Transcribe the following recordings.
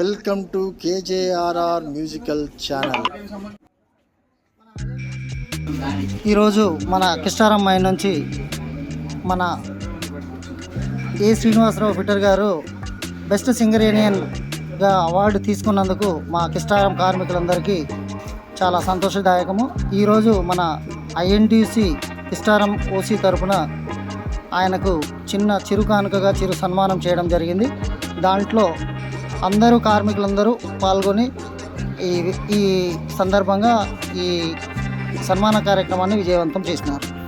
Welcome to KJRR musical channel. ఈరోజు మన కిష్టారం నుంచి మన ఏ శ్రీనివాసరావు ఫిటర్ గారు బెస్ట్ సింగరేనియన్గా అవార్డు తీసుకున్నందుకు మా కిష్టారం కార్మికులందరికీ చాలా సంతోషదాయకము. ఈరోజు మన ఐఎన్టీసీ ఇస్టారం ఓసీ తరపున ఆయనకు చిన్న చిరు కానుకగా చిరు సన్మానం చేయడం జరిగింది. దాంట్లో అందరూ కార్మికులందరూ పాల్గొని ఈ ఈ సందర్భంగా ఈ సన్మాన కార్యక్రమాన్ని విజయవంతం చేసినారు.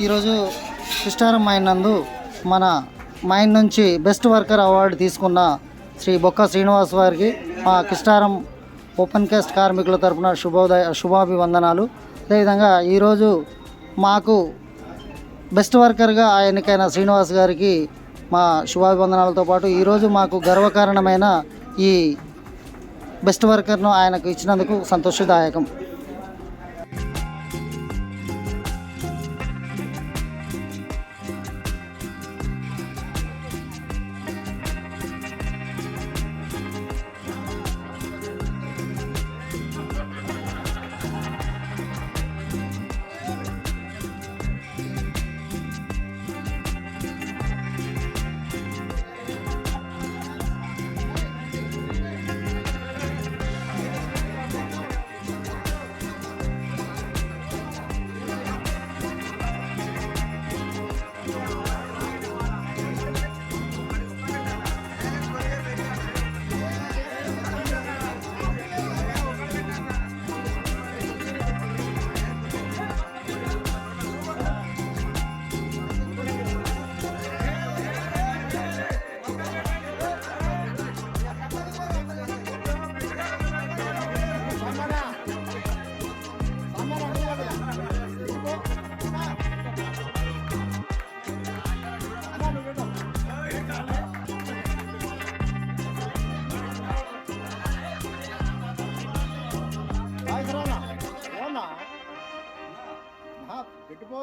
ఈరోజు కృష్ణారం మైన్ నందు మన మైన్ నుంచి బెస్ట్ వర్కర్ అవార్డు తీసుకున్న శ్రీ బొక్క శ్రీనివాస్ వారికి మా కృష్ణారం ఓపెన్ కాస్ట్ కార్మికుల తరపున శుభోదయ శుభాభివందనాలు. అదేవిధంగా ఈరోజు మాకు బెస్ట్ వర్కర్గా ఎన్నికైన శ్రీనివాస్ గారికి మా శుభాభివందనాలతో పాటు ఈరోజు మాకు గర్వకారణమైన ఈ బెస్ట్ వర్కర్ను ఆయనకు ఇచ్చినందుకు సంతోషదాయకం.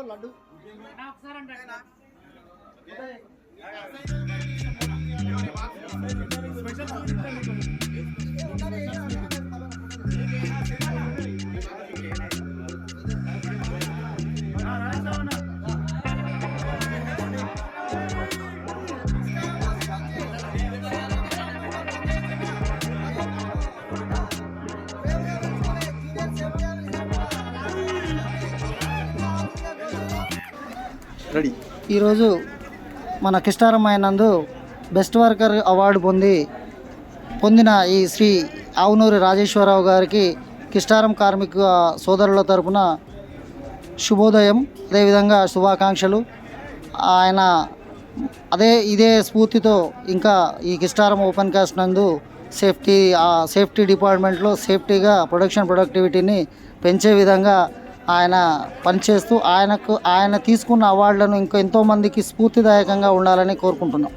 లడ్డు రెడీ. ఈరోజు మన కిష్టారం అయినందు బెస్ట్ వర్కర్ అవార్డు పొంది పొందిన ఈ శ్రీ ఆవునూరి రాజేశ్వరరావు గారికి కిష్టారం కార్మిక సోదరుల తరపున శుభోదయం అదేవిధంగా శుభాకాంక్షలు. ఆయన అదే ఇదే స్ఫూర్తితో ఇంకా ఈ కిష్టారం ఓపెన్ కాస్ట్ నందు సేఫ్టీ సేఫ్టీ డిపార్ట్మెంట్లో సేఫ్టీగా ప్రొడక్షన్ ప్రొడక్టివిటీని పెంచే విధంగా ఆయన పనిచేస్తూ ఆయనకు ఆయన తీసుకున్న అవార్డులను ఇంకా ఎంతోమందికి స్ఫూర్తిదాయకంగా ఉండాలని కోరుకుంటున్నాం.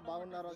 బాగున్నారు.